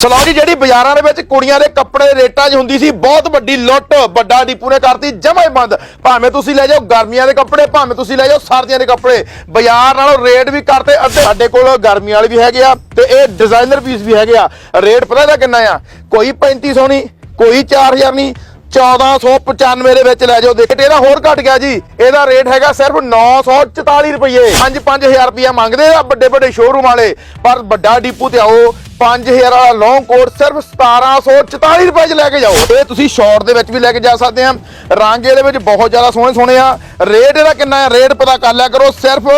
ਚਲੋ ਜੀ, ਜਿਹੜੀ ਬਾਜ਼ਾਰਾਂ ਦੇ ਵਿੱਚ ਕੁੜੀਆਂ ਦੇ ਕੱਪੜੇ ਰੇਟਾਂ 'ਚ ਹੁੰਦੀ ਸੀ, ਬਹੁਤ ਵੱਡੀ ਲੁੱਟ, ਵੱਡਾ ਡੀਪੂ ਨੇ ਕਰਤੀ, ਜਮਾ ਹੀ ਬੰਦ। ਭਾਵੇਂ ਤੁਸੀਂ ਲੈ ਜਾਓ ਗਰਮੀਆਂ ਦੇ ਕੱਪੜੇ, ਭਾਵੇਂ ਤੁਸੀਂ ਲੈ ਜਾਓ ਸਰਦੀਆਂ ਦੇ ਕੱਪੜੇ, ਬਾਜ਼ਾਰ ਨਾਲੋਂ ਰੇਟ ਵੀ ਕਰਤੇ ਅੱਧੇ ਸਾਡੇ ਕੋਲ ਗਰਮੀ ਵਾਲੇ ਵੀ ਹੈਗੇ ਆ ਤੇ ਇਹ ਡਿਜ਼ਾਈਨਰ ਪੀਸ ਵੀ ਹੈਗੇ ਆ। ਰੇਟ ਪਤਾ ਇਹਦਾ ਕਿੰਨਾ ਆ? ਕੋਈ 3500 ਨਹੀਂ, ਕੋਈ 4000 ਨਹੀਂ 1495 ਦੇ ਵਿੱਚ ਲੈ ਜਾਓ। ਦੇਖ, ਇਹਦਾ ਹੋਰ ਘਟ ਗਿਆ ਜੀ। ਇਹਦਾ ਰੇਟ ਹੈਗਾ ਸਿਰਫ 944 ਰੁਪਏ। 5-5000 ਰੁਪਏ ਮੰਗਦੇ ਆ ਵੱਡੇ ਵੱਡੇ ਸ਼ੋਰੂਮ ਵਾਲੇ। ਪਰ ਵੱਡਾ ਡੀਪੂ ਤੇ ਆਓ 5000 ਵਾਲਾ ਲੌਂਗ ਕੋਟ ਸਿਰਫ 1744 ਰੁਪਏ ਚ ਲੈ ਕੇ ਜਾਓ। ਇਹ ਤੁਸੀਂ ਸ਼ਾਰਟ ਦੇ ਵਿੱਚ ਵੀ ਲੈ ਕੇ ਜਾ ਸਕਦੇ ਆ। ਰੰਗ ਇਹਦੇ ਵਿੱਚ ਬਹੁਤ ਜ਼ਿਆਦਾ ਸੋਹਣੇ ਸੋਹਣੇ ਆ। ਰੇਟ ਇਹਦਾ ਕਿੰਨਾ ਹੈ ਰੇਟ ਪਤਾ ਕਰ ਲਿਆ ਕਰੋ ਸਿਰਫ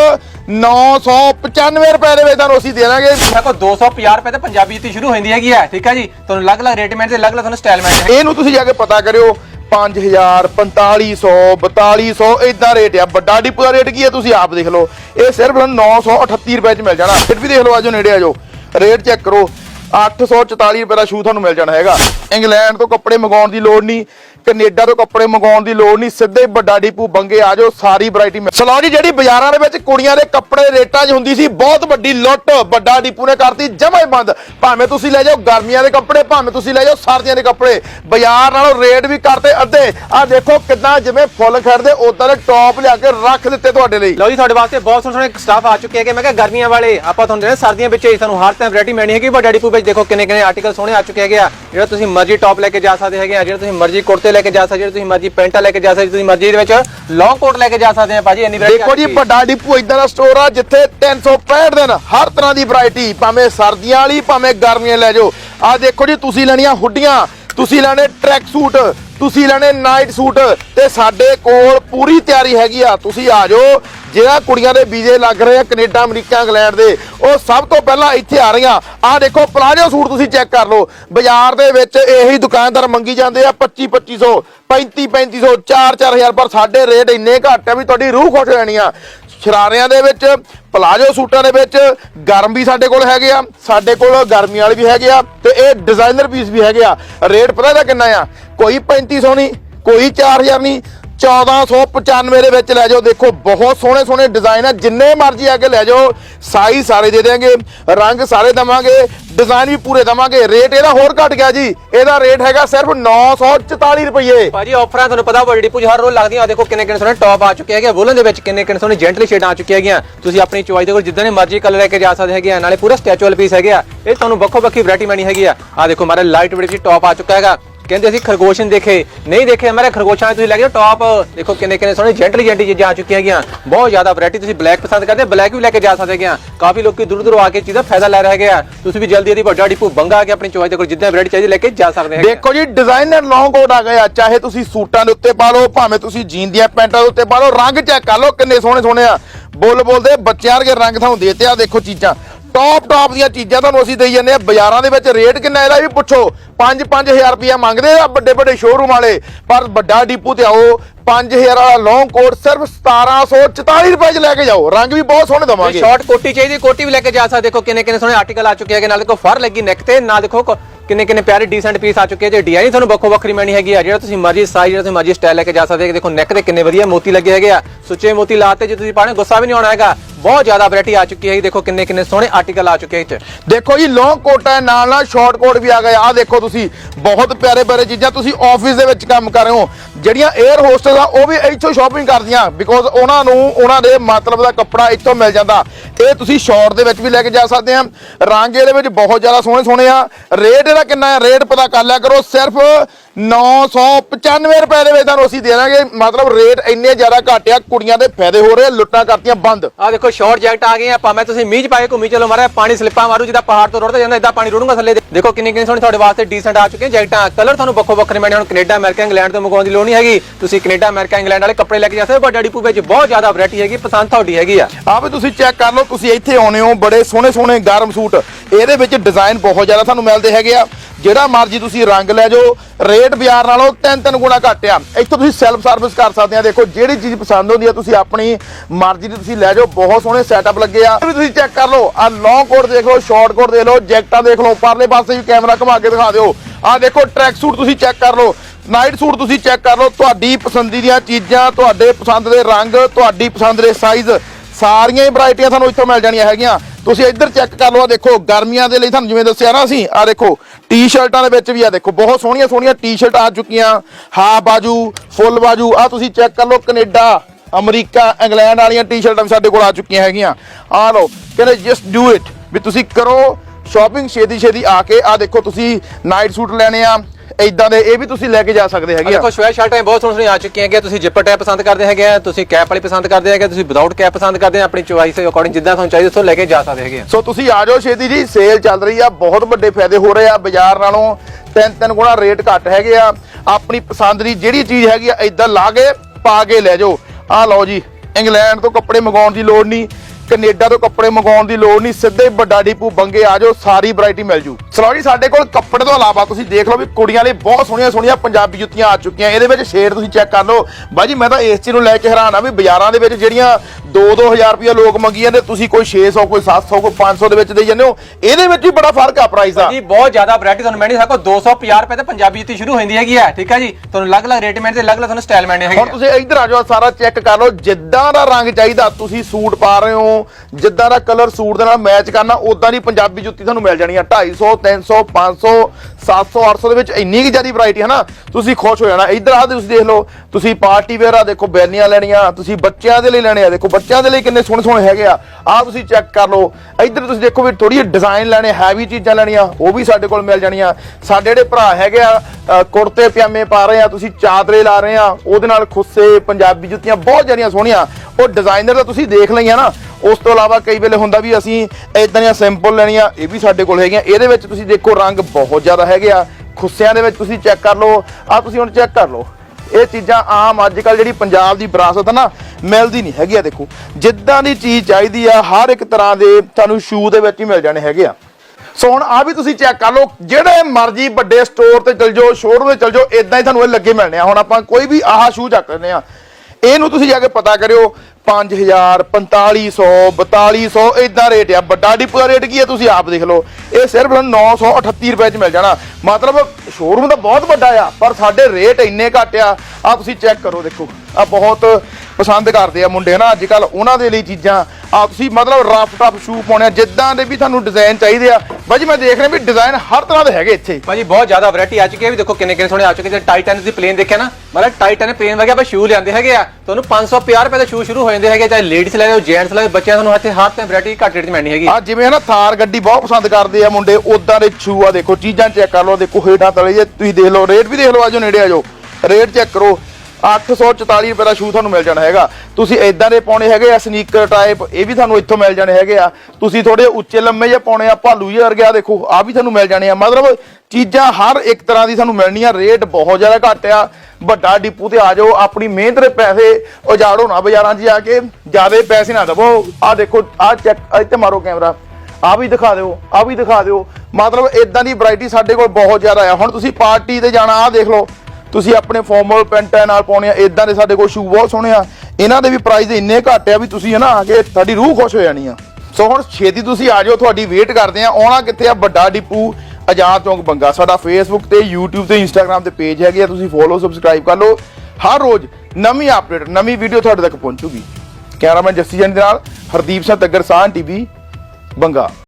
995 ਰੁਪਏ ਦੇ ਵਿੱਚ ਤੁਹਾਨੂੰ ਅਸੀਂ ਦੇ ਦਾਂਗੇ। ਦੇਖੋ 250 ਰੁਪਏ ਤੇ ਪੰਜਾਬੀ ਜੁੱਤੀ ਸ਼ੁਰੂ ਹੁੰਦੀ ਹੈਗੀ ਹੈ ਠੀਕ ਹੈ ਜੀ? ਤੁਹਾਨੂੰ ਅਲੱਗ-ਅਲੱਗ ਰੇਟਮੈਂਟ ਤੇ ਅਲੱਗ-ਅਲੱਗ ਤੁਹਾਨੂੰ ਸਟਾਈਲ ਮਿਲਦੇ ਇਹਨੂੰ ਤੁਸੀਂ ਜਾ ਕੇ ਪਤਾ ਕਰਿਓ। 5000 4500 4200 ਇਦਾਂ ਰੇਟ ਆ। ਵੱਡਾ ਡਿਪੂ ਦਾ ਰੇਟ ਕੀ ਹੈ ਤੁਸੀਂ ਆਪ ਦੇਖ ਲਓ। ਇਹ ਸਿਰਫ 938 ਰੁਪਏ ਚ ਮਿਲ ਜਾਣਾ। ਫਿਰ ਵੀ ਦੇਖ ਲਓ ਆਜੋ ਨੇੜੇ ਆਜੋ ਰੇਟ ਚੈੱਕ ਕਰੋ। 844 ਰੁਪਏ ਦਾ ਸ਼ੂ ਤੁਹਾਨੂੰ ਮਿਲ ਜਾਣਾ ਹੈਗਾ। ਇੰਗਲੈਂਡ ਤੋਂ ਕੱਪੜੇ ਮੰਗਾਉਣ ਦੀ ਲੋੜ ਨਹੀਂ। ਕੈਨੇਡਾ ਤੋਂ ਕੱਪੜੇ ਮੰਗਾਉਣ ਦੀ ਲੋੜ ਨਹੀਂ, ਸਿੱਧੇ ਵੱਡਾ ਡੀਪੂ ਬੰਗੇ ਆ ਜਾਓ, ਸਾਰੀ ਵੈਰਾਈਟੀ ਮਿਲ ਜੀ, ਜਿਹੜੀ ਬਾਜ਼ਾਰਾਂ ਦੇ ਵਿੱਚ ਕੁੜੀਆਂ ਦੇ ਕੱਪੜੇ ਰੇਟਾਂ 'ਚ ਹੁੰਦੀ ਸੀ, ਬਹੁਤ ਵੱਡੀ ਲੁੱਟ ਵੱਡਾ ਡੀਪੂ ਨੇ ਕਰਤੀ, ਜਮਾ ਬੰਦ। ਭਾਵੇਂ ਤੁਸੀਂ ਲੈ ਜਾਓ ਗਰਮੀਆਂ ਦੇ ਕੱਪੜੇ, ਭਾਵੇਂ ਤੁਸੀਂ ਲੈ ਜਾਓ ਸਰਦੀਆਂ ਦੇ ਕੱਪੜੇ, ਬਾਜ਼ਾਰ ਨਾਲੋਂ ਰੇਟ ਵੀ ਕਰਤੇ ਅੱਧੇ। ਆ ਦੇਖੋ ਕਿੱਦਾਂ ਜਿਵੇਂ ਫੁੱਲ ਖੜਦੇ ਉਦਾਂ ਦੇ ਟੌਪ ਲਿਆ ਕੇ ਰੱਖ ਦਿੱਤੇ ਤੁਹਾਡੇ ਲਈ। ਲਓ ਜੀ, ਤੁਹਾਡੇ ਵਾਸਤੇ ਬਹੁਤ ਸੋਹਣੇ ਸੋਹਣੇ ਸਟਾਫ ਆ ਚੁੱਕੇ ਹੈਗੇ। ਮੈਂ ਕਿਹਾ ਗਰਮੀਆਂ ਵਾਲੇ ਆਪਾਂ ਤੁਹਾਨੂੰ ਦੇਣਾ ਸਰਦੀਆਂ ਵਿੱਚ ਹੀ ਤੁਹਾਨੂੰ ਹਰ ਟਾਈਮ ਵੈਰਾਈਟੀ ਮਿਲਣੀ ਹੈਗੀ। ਵੱਡਾ ਡਿਪੂ ਵਿੱਚ ਦੇਖੋ ਕਿੰਨੇ ਕਿੰਨੇ ਆਰਟੀਕਲ ਸੋਹਣੇ ਆ ਚੁੱਕੇ ਹੈਗੇ ਆ। ਜਿਹੜਾ ਤੁਸੀਂ ਮਰਜ਼ੀ ਟੌਪ ਲੈ ਕੇ ਜਾ ਸਕਦੇ ਹੈਗੇ ਆ, ਜਿਹੜਾ ਤੁਸੀਂ ਮਰਜ਼ੀ ਕੁੜਤੇ ਲੈ ਕੇ ਜਾ ਸਕਦੇ ਜਿਹੜੇ ਤੁਸੀਂ ਮਰਜ਼ੀ ਪੈਂਟਾਂ ਲੈ ਕੇ ਜਾ ਸਕਦੇ ਤੁਸੀਂ ਮਰਜ਼ੀ ਦੇ ਵਿੱਚ ਲੌਂਗ ਕੋਟ ਲੈ ਕੇ ਜਾ ਸਕਦੇ ਆ ਭਾਜੀ ਇੰਨੀ variety ਦੇਖੋ ਜੀ। ਵੱਡਾ ਡਿਪੂ ਇਦਾਂ ਦਾ ਸਟੋਰ ਆ ਜਿੱਥੇ 365 ਦਿਨ ਹਰ ਤਰ੍ਹਾਂ ਦੀ ਵੈਰਾਈਟੀ ਭਾਵੇਂ ਸਰਦੀਆਂ ਵਾਲੀ ਭਾਵੇਂ ਗਰਮੀਆਂ ਲੈ ਜਾਓ ਆ ਦੇਖੋ ਜੀ ਤੁਸੀਂ ਲੈਣੀਆਂ ਹੁੱਡੀਆਂ ਤੁਸੀਂ ਲੈਣੇ ਟਰੈਕ ਸੂਟ ਤੁਸੀਂ ਲੈਣੇ ਨਾਈਟ ਸੂਟ ਤੇ ਸਾਡੇ ਕੋਲ ਪੂਰੀ ਤਿਆਰੀ ਹੈਗੀ ਆ। ਤੁਸੀਂ ਆ ਜਾਓ, ਜਿਹੜਾ ਕੁੜੀਆਂ ਦੇ ਵੀਜ਼ੇ ਲੱਗ ਰਹੇ ਆ ਕੈਨੇਡਾ, ਅਮਰੀਕਾ, ਇੰਗਲੈਂਡ ਦੇ, ਉਹ ਸਭ ਤੋਂ ਪਹਿਲਾਂ ਇੱਥੇ ਆ ਰਹੀਆਂ। ਆ ਦੇਖੋ, ਪਲਾਜੋ ਸੂਟ ਤੁਸੀਂ ਚੈੱਕ ਕਰ ਲਓ। ਬਾਜ਼ਾਰ ਦੇ ਵਿੱਚ ਇਹੀ ਦੁਕਾਨਦਾਰ ਮੰਗੀ ਜਾਂਦੇ ਆ 25 2500 35 3500 4 4000 ਪਰ ਸਾਡੇ ਰੇਟ ਇੰਨੇ ਘੱਟ ਆ ਵੀ ਤੁਹਾਡੀ ਰੂਹ ਖੁਸ਼ ਹੋ ਜਾਣੀ ਆ। ਸ਼ਰਾਰਿਆਂ ਦੇ ਵਿੱਚ, ਪਲਾਜੋ ਸੂਟਾਂ ਦੇ ਵਿੱਚ ਗਰਮ ਵੀ ਸਾਡੇ ਕੋਲ ਹੈਗੇ ਆ, ਸਾਡੇ ਕੋਲ ਗਰਮੀ ਵਾਲੇ ਵੀ ਹੈਗੇ ਆ ਤੇ ਇਹ ਡਿਜ਼ਾਈਨਰ ਪੀਸ ਵੀ ਹੈਗੇ ਆ। ਰੇਟ ਪਤਾ ਇਹਦਾ ਕਿੰਨਾ ਆ? ਕੋਈ 3500 ਨਹੀਂ, ਕੋਈ 4000 ਨਹੀਂ 1495 ਦੇ ਵਿੱਚ ਲੈ ਜਾਓ। ਦੇਖੋ, ਬਹੁਤ ਸੋਹਣੇ ਸੋਹਣੇ ਡਿਜ਼ਾਈਨ ਆ। ਜਿੰਨੇ ਮਰਜ਼ੀ ਆ ਕੇ ਲੈ ਜਾਓ ਸਾਈਜ਼ ਸਾਰੇ ਦੇ ਦੇਾਂਗੇ ਰੰਗ ਸਾਰੇ ਦਵਾਂਗੇ ਡਿਜ਼ਾਈਨ ਵੀ ਪੂਰੇ ਦਵਾਂਗੇ। ਰੇਟ ਇਹਦਾ ਹੋਰ ਘਟ ਗਿਆ ਜੀ। ਇਹਦਾ ਰੇਟ ਹੈਗਾ ਸਿਰਫ 944 ਰੁਪਏ ਭਾਜੀ ਆਫਰਾਂ ਤੁਹਾਨੂੰ ਪਤਾ ਵੱਡੀ ਡਿਪੂ ਹਰ ਰੋਜ਼ ਲੱਗਦੀਆਂ। ਆਹ ਦੇਖੋ ਕਿੰਨੇ ਕਿੰਨੇ ਸੋਹਣੇ ਟੌਪ ਆ ਚੁੱਕੇ ਹੈਗੇ ਵੁਲਨ ਦੇ ਵਿੱਚ ਕਿੰਨੇ ਕਿੰਨੇ ਸੋਹਣੇ ਜੈਂਟਲੀ ਸ਼ੇਡ ਆ ਚੁੱਕੇ ਹੈਗੀਆਂ ਤੁਸੀਂ ਆਪਣੀ ਚੋਇਸ ਦੇ ਕੋਲ ਜਿੱਦਾਂ ਦੇ ਮਰਜ਼ੀ ਕਲਰ ਲੈ ਕੇ ਜਾ ਸਕਦੇ ਹੈਗੇ ਆ। ਨਾਲੇ ਪੂਰਾ ਸਟੈਚੂਅਲ ਪੀਸ ਹੈਗੇ ਆ। ਇਹ ਤੁਹਾਨੂੰ ਵੱਖੋ ਵੱਖੀ ਵੈਰਾਈਟੀ ਮਿਲਣੀ ਹੈਗੀ ਆ। ਆ ਦੇਖੋ ਮਾਰੇ ਲਾਈਟ ਵੇਟ ਵਿੱਚ ਟੌਪ ਆ ਚੁੱਕਾ ਹੈਗਾ। ਕਹਿੰਦੇ ਅਸੀਂ ਖਰਗੋਸ਼ ਨਹੀਂ ਦੇਖੇ ਨਹੀਂ ਦੇਖੇ। ਹਮਾਰੇ ਖਰਗੋਸ਼ਾਂ ਦੇ ਤੁਸੀਂ ਲੈ ਕੇ ਟੌਪ ਦੇਖੋ ਕਿੰਨੇ ਕਿੰਨੇ ਸੋਹਣੇ ਜੈਂਟਲੀ ਜੈਂਟੀ ਚੀਜ਼ਾਂ ਆ ਚੁੱਕੀਆਂ ਹੈਗੀਆਂ। ਬਹੁਤ ਜ਼ਿਆਦਾ ਵੈਰਾਈਟੀ ਤੁਸੀਂ ਬਲੈਕ ਪਸੰਦ ਕਰਦੇ ਬਲੈਕ ਵੀ ਲੈ ਕੇ ਜਾ ਸਕਦੇ ਹੈਗੇ ਆ। ਕਾਫੀ ਲੋਕੀ ਦੂਰ ਦੂਰ ਆ ਕੇ ਚੀਜ਼ਾਂ ਫਾਇਦਾ ਲੈ ਰਹੇ ਹੈਗੇ ਆ। ਤੁਸੀਂ ਵੀ ਜਲਦੀ ਇਹਦੀ ਵੱਡਾ ਡਿਪੂ ਬੰਗਾ ਆ ਕੇ ਆਪਣੀ ਚੋਇਸ ਦੇ ਕੋਲ ਜਿੱਦਾਂ ਵੈਰਾਈਟੀ ਚਾਹੀਦੀ ਲੈ ਕੇ ਜਾ ਸਕਦੇ ਹੈਗੇ ਦੇਖੋ ਜੀ ਡਿਜ਼ਾਈਨਰ ਲੌਂਗ ਕੋਟ ਆ ਗਏ ਆ, ਚਾਹੇ ਤੁਸੀਂ ਸੂਟਾਂ ਦੇ ਉੱਤੇ ਪਾ ਲਓ, ਭਾਵੇਂ ਤੁਸੀਂ ਜੀਨ ਦੀਆਂ ਪੈਂਟਾਂ ਦੇ ਉੱਤੇ ਪਾ ਲਓ, ਰੰਗ ਚੈੱਕ ਕਰ ਲਓ ਕਿੰਨੇ ਸੋਹਣੇ ਸੋਹਣੇ ਆ। ਬੋਲ ਬੋਲਦੇ ਬੱਚਿਆਂ ਵਰਗੇ ਰੰਗ ਥਾਉਂਦੇ ਤੇ ਆ ਦੇਖੋ ਚੀਜ਼ਾਂ। ਟੌਪ ਟੌਪ ਦੀਆਂ ਚੀਜ਼ਾਂ ਤੁਹਾਨੂੰ ਅਸੀਂ ਦੇਈ ਜਾਂਦੇ ਆ ਬਾਜ਼ਾਰਾਂ ਦੇ ਵਿੱਚ ਰੇਟ ਕਿੰਨਾ ਇਹਦਾ ਵੀ ਪੁੱਛੋ। 5-5000 ਰੁਪਇਆ ਮੰਗਦੇ ਆ ਵੱਡੇ ਵੱਡੇ ਸ਼ੋਰੂਮ ਵਾਲੇ। ਪਰ ਵੱਡਾ ਡੀਪੂ ਤੇ ਆਓ 5000 ਵਾਲਾ ਲੌਂਗ ਕੋਟ ਸਿਰਫ 1744 ਰੁਪਏ ਚ ਲੈ ਕੇ ਜਾਓ। ਰੰਗ ਵੀ ਬਹੁਤ ਸੋਹਣੇ ਦਵਾਂਗੇ। ਸ਼ਾਰਟ ਕੋਟੀ ਚਾਹੀਦੀ ਕੋਟੀ ਵੀ ਲੈ ਕੇ ਜਾ ਸਕਦੇ ਦੇਖੋ ਕਿੰਨੇ ਕਿੰਨੇ ਸੋਹਣੇ ਆਰਟੀਕਲ ਆ ਚੁੱਕੇ ਹੈਗੇ। ਨਾਲ ਦੇਖੋ ਫਰ ਲੱਗੀ ਨੈਕ ਤੇ। ਨਾਲ ਦੇਖੋ ਕਿੰਨੇ ਕਿੰਨੇ ਪਿਆਰੇ ਡੀਸੈਂਟ ਪੀਸ ਆ ਚੁੱਕੇ ਜੇ ਡਿਜ਼ਾਈਨ ਤੁਹਾਨੂੰ ਵੱਖੋ ਵੱਖਰੀ ਮਿਲਣੀ ਹੈਗੀ ਆ ਜਿਹੜਾ ਤੁਸੀਂ ਮਰਜ਼ੀ ਸਾਈਜ਼ ਜਿਹੜਾ ਤੁਸੀਂ ਮਰਜ਼ੀ ਸਟਾਈਲ ਲੈ ਕੇ ਜਾ ਸਕਦੇ ਹੈਗੇ। ਦੇਖੋ ਨੈਕ ਤੇ ਕਿੰਨੇ ਵਧੀਆ ਮੋਤੀ ਲੱਗੇ ਹੈਗੇ ਆ। ਸੁੱਚੇ ਮੋਤੀ ਲਾਤੇ ਜੇ ਤੁਸੀਂ ਪਾਣੇ ਗੁੱਸਾ ਵੀ ਨਹੀਂ ਆਉਣਾ ਹੈਗਾ। ਬਹੁਤ ਜ਼ਿਆਦਾ ਵੈਰਾਈਟੀ ਆ ਚੁੱਕੀ ਹੈਗੀ ਦੇਖੋ ਕਿੰਨੇ ਕਿੰਨੇ ਸੋਹਣੇ ਆਰਟੀਕਲ ਆ ਚੁੱਕੇ ਚ ਦੇਖੋ ਜੀ ਲੌਂਗ ਕੋਟ ਹੈ ਨਾਲ ਨਾਲ ਸ਼ਾਰਟ ਕੋਟ ਵੀ ਆ ਗਏ। ਆ ਦੇਖੋ ਤੁਸੀਂ ਬਹੁਤ ਪਿਆਰੇ ਪਿਆਰੇ ਚੀਜ਼ਾਂ। ਤੁਸੀਂ ਆਫਿਸ ਦੇ ਵਿੱਚ ਕੰਮ ਕਰ ਰਹੇ ਹੋ। ਜਿਹੜੀਆਂ 에ਅਰ ਹੋਸਟਸ ਆ ਉਹ ਵੀ ਇੱਥੋਂ ਸ਼ਾਪਿੰਗ ਕਰਦੀਆਂ ਬਿਕੋਜ਼ ਉਹਨਾਂ ਨੂੰ, ਉਹਨਾਂ ਦੇ ਮਤਲਬ ਦਾ ਕੱਪੜਾ ਇੱਥੋਂ ਮਿਲ ਜਾਂਦਾ। ਇਹ ਤੁਸੀਂ ਸ਼ਾਰਟ ਦੇ ਵਿੱਚ ਵੀ ਲੈ ਕੇ ਜਾ ਸਕਦੇ ਆ। ਰੰਗ ਇਹਦੇ ਵਿੱਚ ਬਹੁਤ ਜ਼ਿਆਦਾ ਸੋਹਣੇ ਸੋਹਣੇ ਆ। ਰੇਟ ਇਹਦਾ ਕਿੰਨਾ ਹੈ ਰੇਟ ਪਤਾ ਕਰ ਲਿਆ ਕਰੋ, ਸਿਰਫ 995 ਰੁਪਏ ਦੇ ਵਿੱਚ ਤੁਹਾਨੂੰ ਅਸੀਂ ਦੇ ਦਾਂਗੇ। ਮਤਲਬ ਰੇਟ ਇੰਨੇ ਜ਼ਿਆਦਾ ਘੱਟ ਆ ਕੁੜੀਆਂ ਦੇ ਫਾਇਦੇ ਹੋ ਰਹੇ ਆ ਲੁੱਟਾਂ ਕਰਤੀਆਂ ਬੰਦ। ਆ ਦੇਖੋ ਸ਼ਾਰਟ ਜੈਕਟ ਆ ਗਏ ਆ ਭਾਵੇਂ ਤੁਸੀਂ ਮੀਂਹ ਪਾਏ ਘੁੰਮੀ ਚਲੋ ਮਾਰੇ ਪਾਣੀ ਸਲਿੱਪਾਂ ਮਾਰੂ ਜਿੱਦਾਂ ਪਹਾੜ ਤੋਂ ਰੁੜਦਾ ਜਾਂਦਾ ਇਦਾਂ ਪਾਣੀ ਰੁੜੂਗਾ ਥੱਲੇ ਦੇ। ਦੇਖੋ ਕਿੰਨੇ ਕਿੰਨੇ ਸੋਹਣੇ ਤੁਹਾਡੇ ਵਾਸਤੇ ਡੀਸੈਂਟ ਆ ਚੁੱਕੇ ਜੈਕਟਾਂ ਕਲਰ ਤੁਹਾਨੂੰ ਵੱਖੋ ਵੱਖਰੇ ਮਿਲਣੇ ਹੁਣ ਕੈਨੇਡਾ ਅਮਰੀਕਾ ਇੰਗਲੈਂਡ ਤੋਂ ਮੰਗਵਾਉਣ ਦੀ ਲੋੜ ਨਹੀਂ ਹੈਗੀ। ਤੁਸੀਂ ਕੈਨੇਡਾ ਅਮਰੀਕਾ ਇੰਗਲੈਂਡ ਵਾਲੇ ਕੱਪੜੇ ਲੈ ਕੇ ਜਾ ਸਕਦੇ ਹੋ ਵੱਡਾ ਡਿਪੂ ਵਿੱਚ ਬਹੁਤ ਜ਼ਿਆਦਾ ਵੈਰਾਈਟੀ ਹੈਗੀ ਪਸੰਦ ਤੁਹਾਡੀ ਹੈਗੀ ਆ। ਆ ਵੀ ਤੁਸੀਂ ਚੈੱਕ ਕਰ ਲਓ ਤੁਸੀਂ ਇੱਥੇ ਆਉਣੇ ਹੋ ਬੜੇ ਸੋਹਣੇ ਸੋਹਣੇ ਗਰਮ ਸੂਟ। ਇਹਦੇ ਵਿੱਚ ਡਿਜ਼ਾਈਨ ਬਹੁਤ ਜ਼ਿਆਦਾ ਤੁਹਾਨੂੰ ਮਿਲਦੇ ਹੈਗੇ ਆ। ਜਿਹੜਾ ਮਰਜ਼ੀ ਤੁਸੀਂ ਰੰਗ ਲੈ ਜਾਓ, ਰੇਟ ਬਾਜ਼ਾਰ ਨਾਲੋਂ ਤਿੰਨ ਤਿੰਨ ਗੁਣਾ ਘੱਟ ਆ। ਇੱਥੋਂ ਤੁਸੀਂ ਸੈਲਫ ਸਰਵਿਸ ਕਰ ਸਕਦੇ ਆ। ਦੇਖੋ, ਜਿਹੜੀ ਚੀਜ਼ ਪਸੰਦ ਹੁੰਦੀ ਆ, ਤੁਸੀਂ ਆਪਣੀ ਮਰਜ਼ੀ ਦੀ ਤੁਸੀਂ ਲੈ ਜਾਓ। ਬਹੁਤ ਸੋਹਣੇ ਸੈਟਅਪ ਲੱਗੇ ਆ। ਵੀ ਤੁਸੀਂ ਚੈੱਕ ਕਰ ਲਓ। ਆ ਲੌਂਗ ਕੋਟ ਦੇਖ ਲਓ ਸ਼ਾਰਟ ਕੋਟ ਦੇਖ ਲਓ, ਜੈਕਟਾਂ ਦੇਖ ਲਓ ਪਰਲੇ ਪਾਸੇ ਵੀ ਕੈਮਰਾ ਘੁਮਾ ਕੇ ਦਿਖਾ ਦਿਓ। ਆ ਦੇਖੋ ਟਰੈਕ ਸੂਟ ਤੁਸੀਂ ਚੈੱਕ ਕਰ ਲਓ। ਨਾਈਟ ਸੂਟ ਤੁਸੀਂ ਚੈੱਕ ਕਰ ਲਓ। ਤੁਹਾਡੀ ਪਸੰਦੀ ਦੀਆਂ ਚੀਜ਼ਾਂ, ਤੁਹਾਡੇ ਪਸੰਦ ਦੇ ਰੰਗ, ਤੁਹਾਡੀ ਪਸੰਦ ਦੇ ਸਾਈਜ਼ ਸਾਰੀਆਂ ਹੀ ਵੈਰਾਈਟੀਆਂ ਤੁਹਾਨੂੰ ਇੱਥੋਂ ਮਿਲ ਜਾਣੀਆਂ ਹੈਗੀਆਂ। ਤੁਸੀਂ ਇੱਧਰ ਚੈੱਕ ਕਰ ਲਓ ਆ ਦੇਖੋ, ਗਰਮੀਆਂ ਦੇ ਲਈ ਤੁਹਾਨੂੰ ਜਿਵੇਂ ਦੱਸਿਆ ਨਾ ਅਸੀਂ ਆ ਦੇਖੋ ਟੀ-ਸ਼ਰਟਾਂ ਦੇ ਵਿੱਚ ਵੀ ਆ ਦੇਖੋ, ਬਹੁਤ ਸੋਹਣੀਆਂ ਸੋਹਣੀਆਂ ਟੀ-ਸ਼ਰਟ ਆ ਚੁੱਕੀਆਂ ਹਾਫ ਬਾਜੂ ਫੁੱਲ ਬਾਜੂ ਆ ਤੁਸੀਂ ਚੈੱਕ ਕਰ ਲਓ ਕੈਨੇਡਾ ਅਮਰੀਕਾ ਇੰਗਲੈਂਡ ਵਾਲੀਆਂ ਟੀ-ਸ਼ਰਟਾਂ ਵੀ ਸਾਡੇ ਕੋਲ ਆ ਚੁੱਕੀਆਂ ਹੈਗੀਆਂ। ਆ ਲਓ, ਕਹਿੰਦੇ ਜਸਟ ਡੂ ਇਟ ਵੀ ਤੁਸੀਂ ਕਰੋ ਸ਼ਾਪਿੰਗ ਛੇਤੀ ਛੇਤੀ ਆ ਕੇ ਆ ਦੇਖੋ, ਤੁਸੀਂ ਨਾਈਟ ਸੂਟ ਲੈਣੇ ਆ ਇਦਾਂ ਦੇ ਇਹ ਵੀ ਤੁਸੀਂ ਲੈ ਕੇ ਜਾ ਸਕਦੇ ਹੈਗੇ ਆ। ਦੇਖੋ ਸਵੈਟ ਸ਼ਰਟਾਂ ਬਹੁਤ ਸੋਹਣੀ ਆ ਚੁੱਕੀਆਂ ਹੈਗੀਆਂ ਤੁਸੀਂ ਜਿੱਪਰ ਟੈਪ ਪਸੰਦ ਕਰਦੇ ਹੈਗੇ ਆ ਤੁਸੀਂ ਕੈਪ ਵਾਲੀ ਪਸੰਦ ਕਰਦੇ ਹੈਗੇ ਤੁਸੀਂ ਵਿਦਆਊਟ ਕੈਪ ਪਸੰਦ ਕਰਦੇ ਆ ਆਪਣੀ ਚੁਆਇਸ ਦੇ ਅਕੋਰਡਿੰਗ ਜਿੱਦਾਂ ਤੁਹਾਨੂੰ ਚਾਹੀਦਾ ਉੱਥੋਂ ਲੈ ਕੇ ਜਾ ਸਕਦੇ ਹੈਗੇ ਆ। ਸੋ ਤੁਸੀਂ ਆ ਜਾਓ ਛੇਤੀ ਜੀ ਸੇਲ ਚੱਲ ਰਹੀ ਆ ਬਹੁਤ ਵੱਡੇ ਫਾਇਦੇ ਹੋ ਰਹੇ ਆ ਬਾਜ਼ਾਰ ਨਾਲੋਂ ਤਿੰਨ ਤਿੰਨ ਗੁਣਾ ਰੇਟ ਘੱਟ ਹੈਗੇ ਆ। ਆਪਣੀ ਪਸੰਦ ਦੀ ਜਿਹੜੀ ਚੀਜ਼ ਹੈਗੀ ਆ ਇਦਾਂ ਲਾ ਕੇ ਪਾ ਕੇ ਲੈ ਜਾਓ। ਆ ਲਓ ਜੀ ਇੰਗਲੈਂਡ ਤੋਂ ਕੱਪੜੇ ਮੰਗਾਉਣ ਦੀ ਲੋੜ ਨਹੀਂ ਕੈਨੇਡਾ ਤੋਂ ਕੱਪੜੇ ਮੰਗਾਉਣ ਦੀ ਲੋੜ ਨਹੀਂ ਸਿੱਧੇ ਵੱਡਾ ਡੀਪੂ ਬੰਗੇ ਆ ਜਾਓ ਸਾਰੀ ਵੈਰਾਈਟੀ ਮਿਲ ਜੂ। ਸਲੋ ਜੀ ਸਾਡੇ ਕੋਲ ਕੱਪੜੇ ਤੋਂ ਇਲਾਵਾ ਤੁਸੀਂ ਦੇਖ ਲਓ ਵੀ ਕੁੜੀਆਂ ਲਈ ਬਹੁਤ ਸੋਹਣੀਆਂ ਸੋਹਣੀਆਂ ਪੰਜਾਬੀ ਜੁੱਤੀਆਂ ਆ ਚੁੱਕੀਆਂ। ਇਹਦੇ ਵਿੱਚ ਸ਼ੇਡ ਤੁਸੀਂ ਚੈੱਕ ਕਰ ਲਓ। ਬਾਈ ਜੀ ਮੈਂ ਤਾਂ ਇਸ ਚੀਜ਼ ਨੂੰ ਲੈ ਕੇ ਹੈਰਾਨ ਆ ਵੀ ਬਾਜ਼ਾਰਾਂ ਦੇ ਵਿੱਚ ਜਿਹੜੀਆਂ 2-2000 ਰੁਪਏ ਲੋਕ ਮੰਗੀ ਜਾਂਦੇ ਤੁਸੀਂ ਕੋਈ 600 ਕੋਈ 700 ਕੋਈ 500 ਦੇ ਵਿੱਚ ਦੇਈ ਜਾਂਦੇ ਹੋ। ਇਹਦੇ ਵਿੱਚ ਵੀ ਬੜਾ ਫ਼ਰਕ ਆ ਪ੍ਰਾਈਸ ਦਾ। ਜੀ ਬਹੁਤ ਜ਼ਿਆਦਾ ਵੈਰਾਈਟੀ ਤੁਹਾਨੂੰ ਮਿਲਣੀ ਸਾਕੋ 250 ਰੁਪਏ ਤੇ ਪੰਜਾਬੀ ਜੁੱਤੀ ਸ਼ੁਰੂ ਹੁੰਦੀ ਹੈਗੀ ਆ ਠੀਕ ਹੈ ਜੀ? ਤੁਹਾਨੂੰ ਅਲੱਗ-ਅਲੱਗ ਰੇਟ ਮਿਲਦੇ ਅਲੱਗ-ਅਲੱਗ ਤੁਹਾਨੂੰ ਸਟਾਈਲ ਮਿਲਣੇ ਹੈਗੇ ਹੁਣ। ਤੁਸੀਂ ਇੱਧਰ ਆ ਜਾਓ ਸਾਰਾ ਚੈੱਕ ਕਰ ਲਓ ਜਿੱਦਾਂ ਦਾ ਰੰਗ ਚਾਹੀਦਾ ਤੁਸੀਂ ਸੂਟ ਪਾ ਰਹੇ ਹੋ ਜਿੱਦਾਂ ਦਾ ਕਲਰ ਸੂਟ ਦੇ ਨਾਲ ਮੈਚ ਕਰਨਾ ਉਦਾਂ ਦੀ ਪੰਜਾਬੀ ਜੁੱਤੀ ਤੁਹਾਨੂੰ ਮਿਲ ਜਾਣੀ ਆ। 250 300 500 700 800 ਦੇ ਵਿੱਚ ਇੰਨੀ ਕੀ ਜ਼ਿਆਦੀ ਵੈਰਾਈਟੀ ਹੈ ਨਾ, ਤੁਸੀਂ ਖੁਸ਼ ਹੋ ਜਾਣਾ। ਇੱਧਰ ਆ ਤੁਸੀਂ ਦੇਖ ਲਓ, ਤੁਸੀਂ ਪਾਰਟੀ ਵੇਅਰ ਆ, ਦੇਖੋ ਬੈਨੀਆਂ ਲੈਣੀਆਂ, ਤੁਸੀਂ ਬੱਚਿਆਂ ਦੇ ਲਈ ਲੈਣੇ ਆ, ਦੇਖੋ ਬੱਚਿਆਂ ਦੇ ਲਈ ਕਿੰਨੇ ਸੋਹਣੇ ਸੋਹਣੇ ਹੈਗੇ ਆ। ਆ ਤੁਸੀਂ ਚੈੱਕ ਕਰ ਲਓ। ਇੱਧਰ ਤੁਸੀਂ ਦੇਖੋ ਵੀ ਥੋੜੀ ਡਿਜ਼ਾਈਨ ਲੈਣੇ ਹੈਵੀ ਚੀਜ਼ਾਂ ਲੈਣੀਆਂ, ਉਹ ਵੀ ਸਾਡੇ ਕੋਲ ਮਿਲ ਜਾਣੀਆਂ। ਸਾਡੇ ਜਿਹੜੇ ਭਰਾ ਹੈਗੇ ਆ ਕੁੜਤੇ, ਪਜਾਮੇ ਪਾ ਰਹੇ ਆ, ਤੁਸੀਂ ਚਾਦਰੇ ਲਾ ਰਹੇ ਆ, ਉਹਦੇ ਨਾਲ ਖੁੱਸੇ ਪੰਜਾਬੀ ਜੁੱਤੀਆਂ ਬਹੁਤ ਜਿਹੜੀਆਂ ਸੋਹਣੀਆਂ। ਉਹ ਡਿਜ਼ਾਈਨਰ ਦਾ ਤੁਸੀਂ ਦੇਖ ਲਈਆਂ ਨਾ ਉਸ ਤੋਂ ਇਲਾਵਾ ਕਈ ਵੇਲੇ ਹੁੰਦਾ ਵੀ ਅਸੀਂ ਇਦਾਂ ਦੀਆਂ ਸਿੰਪਲ ਲੈਣੀਆਂ, ਇਹ ਵੀ ਸਾਡੇ ਕੋਲ ਹੈਗੀਆਂ। ਇਹਦੇ ਵਿੱਚ ਤੁਸੀਂ ਦੇਖੋ ਰੰਗ ਬਹੁਤ ਜ਼ਿਆਦਾ ਹੈਗੇ ਆ। ਖੁੱਸਿਆਂ ਦੇ ਵਿੱਚ ਤੁਸੀਂ ਚੈੱਕ ਕਰ ਲਓ। ਆ ਤੁਸੀਂ ਹੁਣ ਚੈੱਕ ਕਰ ਲਓ। ਇਹ ਚੀਜ਼ਾਂ ਆਮ ਅੱਜ ਕੱਲ ਜਿਹੜੀ ਪੰਜਾਬ ਦੀ ਵਿਰਾਸਤ ਹੈ ਨਾ, ਮਿਲਦੀ ਨਹੀਂ ਹੈਗੀ ਆ, ਦੇਖੋ। ਜਿੱਦਾਂ ਦੀ ਚੀਜ਼ ਚਾਹੀਦੀ ਆ, ਹਰ ਇੱਕ ਤਰ੍ਹਾਂ ਦੇ ਤੁਹਾਨੂੰ ਸ਼ੂ ਦੇ ਵਿੱਚ ਹੀ ਮਿਲ ਜਾਣੇ ਹੈਗੇ ਆ। ਸੋ ਹੁਣ ਆ ਵੀ ਤੁਸੀਂ ਚੈੱਕ ਕਰ ਲਓ। ਜਿਹੜੇ ਮਰਜ਼ੀ ਵੱਡੇ ਸਟੋਰ ਤੇ ਚਲ ਜਾਓ ਸ਼ੋਰੂਮ ਤੇ ਚਲ ਜਾਓ ਇਦਾਂ ਹੀ ਤੁਹਾਨੂੰ ਇਹ ਲੱਗੇ ਮਿਲਣੇ ਆ। ਹੁਣ ਆਪਾਂ ਕੋਈ ਵੀ ਆਹ ਸ਼ੂ ਚੱਕ ਲੈਂਦੇ ਆ। ਇਹਨੂੰ ਤੁਸੀਂ ਜਾ ਕੇ ਪਤਾ ਕਰਿਓ। 5000 4500 4200 ਇਦਾਂ ਰੇਟ ਆ। ਵੱਡਾ ਡਿਪੂ ਦਾ ਰੇਟ ਕੀ ਹੈ ਤੁਸੀਂ ਆਪ ਦੇਖ ਲਓ। ਇਹ ਸਿਰਫ 938 ਰੁਪਏ ਚ ਮਿਲ ਜਾਣਾ। ਮਤਲਬ ਸ਼ੋਰੂਮ ਤਾਂ ਬਹੁਤ ਵੱਡਾ ਆ, ਪਰ ਸਾਡੇ ਰੇਟ ਇੰਨੇ ਘੱਟ ਆ। ਆ ਤੁਸੀਂ ਚੈੱਕ ਕਰੋ ਦੇਖੋ। ਆ ਬਹੁਤ ਪਸੰਦ ਕਰਦੇ ਆ ਮੁੰਡੇ ਨਾ ਅੱਜ ਕੱਲ ਉਹਨਾਂ ਦੇ ਲਈ ਚੀਜ਼ਾਂ ਆ ਤੁਸੀਂ ਮਤਲਬ ਰਫ ਟਫ ਸ਼ੂ ਪਾਉਣੇ ਆ ਜਿੱਦਾਂ ਦੇ ਵੀ ਤੁਹਾਨੂੰ ਡਿਜ਼ਾਈਨ ਚਾਹੀਦੇ ਆ। ਬਾਜੀ ਮੈਂ ਦੇਖ ਰਿਹਾ ਵੀ ਡਿਜ਼ਾਈਨ ਹਰ ਤਰ੍ਹਾਂ ਦੇ ਹੈਗੇ ਇੱਥੇ। ਭਾਜੀ ਬਹੁਤ ਜ਼ਿਆਦਾ ਵੈਰਾਈਟੀ ਆ ਚੁੱਕੀ ਹੈ। ਵੀ ਦੇਖੋ ਕਿੰਨੇ ਕਿੰਨੇ ਸੋਹਣੇ ਆ ਚੁੱਕੇ ਜੇ ਟਾਈਟਨ ਦੀ ਪਲੇਨ ਦੇਖਿਆ ਨਾ ਮਤਲਬ ਟਾਈਟਨ ਪਲੇਨ ਵਗਿਆ ਆਪਾਂ ਸ਼ੂ ਲਿਆਂਦੇ ਹੈਗੇ ਆ। ਤੁਹਾਨੂੰ 550 ਰੁਪਏ ਦੇ ਸ਼ੂ ਸ਼ੁਰੂ ਹੋ ਜਾਂਦੇ ਹੈਗੇ ਚਾਹੇ ਲੇਡੀਜ਼ ਲੈ ਲਓ ਜੈਂਟਸ ਲੈ ਲਓ ਬੱਚਿਆਂ ਤੁਹਾਨੂੰ ਹੱਥੇ ਹੱਥ ਤੇ ਵੈਰਾਈਟੀ ਘੱਟ ਰੇਟ 'ਚ ਮਿਲਣੀ ਹੈਗੀ। ਆ ਜਿਵੇਂ ਨਾ ਥਾਰ ਗੱਡੀ ਬਹੁਤ ਪਸੰਦ ਕਰਦੇ ਆ ਮੁੰਡੇ ਉਦਾਂ ਦੇ ਛੂ ਆ ਦੇਖੋ ਚੀਜ਼ਾਂ ਚੈੱਕ ਕਰ ਲਓ ਦੇਖੋ ਹੇਠਾਂ ਤਲੇ ਜੇ ਤੁਸੀਂ ਦੇਖ ਲਓ ਰੇਟ ਵੀ ਦੇਖ ਲਓ ਆਜੋ ਨੇੜੇ ਆਜੋ ਰੇਟ ਚੈੱਕ ਕਰੋ। 844 ਰੁਪਏ ਦਾ ਸ਼ੂ ਤੁਹਾਨੂੰ ਮਿਲ ਜਾਣਾ ਹੈਗਾ। ਤੁਸੀਂ ਇਦਾਂ ਦੇ ਪਾਉਣੇ ਹੈਗੇ ਆ ਸਨੀਕਰ ਟਾਈਪ ਇਹ ਵੀ ਤੁਹਾਨੂੰ ਇੱਥੋਂ ਮਿਲ ਜਾਣੇ ਹੈਗੇ ਆ। ਤੁਸੀਂ ਥੋੜੇ ਉੱਚੇ ਲੰਮੇ ਜਿਹੇ ਪਾਉਣੇ ਆ, ਭਾਲੂ ਜਿਹੇ ਵਰਗੇ ਆ, ਦੇਖੋ, ਆ ਵੀ ਤੁਹਾਨੂੰ ਮਿਲ ਜਾਣੇ ਆ। ਮਤਲਬ ਚੀਜ਼ਾਂ ਹਰ ਇੱਕ ਤਰ੍ਹਾਂ ਦੀ ਤੁਹਾਨੂੰ ਮਿਲਣੀਆਂ, ਰੇਟ ਬਹੁਤ ਜ਼ਿਆਦਾ ਘੱਟ ਆ। ਵੱਡਾ ਡਿਪੂ ਤੇ ਆ ਜਾਓ, ਆਪਣੀ ਮਿਹਨਤ ਦੇ ਪੈਸੇ ਉਜਾੜੋ ਨਾ ਬਾਜ਼ਾਰਾਂ 'ਚ ਜਾ ਕੇ, ਜਿਆਦੇ ਪੈਸੇ ਨਾ ਦਵੋ। ਆ ਦੇਖੋ, ਆ ਚੈੱਕ ਇੱਥੇ ਮਾਰੋ ਕੈਮਰਾ ਆ ਵੀ ਦਿਖਾ ਦਿਓ, ਆ ਵੀ ਦਿਖਾ ਦਿਓ। ਮਤਲਬ ਇਦਾਂ ਦੀ ਵੈਰਾਈਟੀ ਸਾਡੇ ਕੋਲ ਬਹੁਤ ਜ਼ਿਆਦਾ ਆ। ਹੁਣ ਤੁਸੀਂ ਪਾਰਟੀ ਤੇ ਜਾਣਾ, ਆ ਦੇਖ ਲਓ। ਤੁਸੀਂ ਆਪਣੇ ਫਾਰਮਲ ਪੈਂਟਾਂ ਨਾਲ ਪਾਉਣੇ ਆ ਇਦਾਂ ਦੇ ਸਾਡੇ ਕੋਲ ਸ਼ੂ ਬਹੁਤ ਸੋਹਣੇ ਆ। ਇਹਨਾਂ ਦੇ ਵੀ ਪ੍ਰਾਈਸ ਇੰਨੇ ਘੱਟ ਆ ਵੀ ਤੁਸੀਂ ਹਨਾ ਆ ਕੇ ਤੁਹਾਡੀ ਰੂਹ ਖੁਸ਼ ਹੋ ਜਾਣੀ ਆ। ਸੋ ਹੁਣ ਛੇਤੀ ਤੁਸੀਂ ਆ ਜਾਓ, ਤੁਹਾਡੀ ਵੇਟ ਕਰਦੇ ਆ। ਆਉਣਾ ਕਿੱਥੇ ਆ? ਵੱਡਾ ਡਿਪੂ ਆਜ਼ਾਦ ਚੌਂਕ ਬੰਗਾ। ਸਾਡਾ ਫੇਸਬੁੱਕ ਤੇ, YouTube ਤੇ, Instagram ਤੇ ਪੇਜ ਹੈਗੇ ਆ, ਤੁਸੀਂ ਫੋਲੋ ਸਬਸਕ੍ਰਾਈਬ ਕਰ ਲਓ। ਹਰ ਰੋਜ਼ ਨਵੀਂ ਅਪਡੇਟ ਨਵੀਂ ਵੀਡੀਓ ਤੁਹਾਡੇ ਤੱਕ ਪਹੁੰਚੂਗੀ। ਕੈਮਰਾਮੈਨ ਜੱਸੀ ਜਨ ਦੇ ਨਾਲ ਹਰਦੀਪ ਸਿੰਘ ਤੱਗਰ ਸਾਹਨ ਟੀਵੀ, ਬੰਗਾ।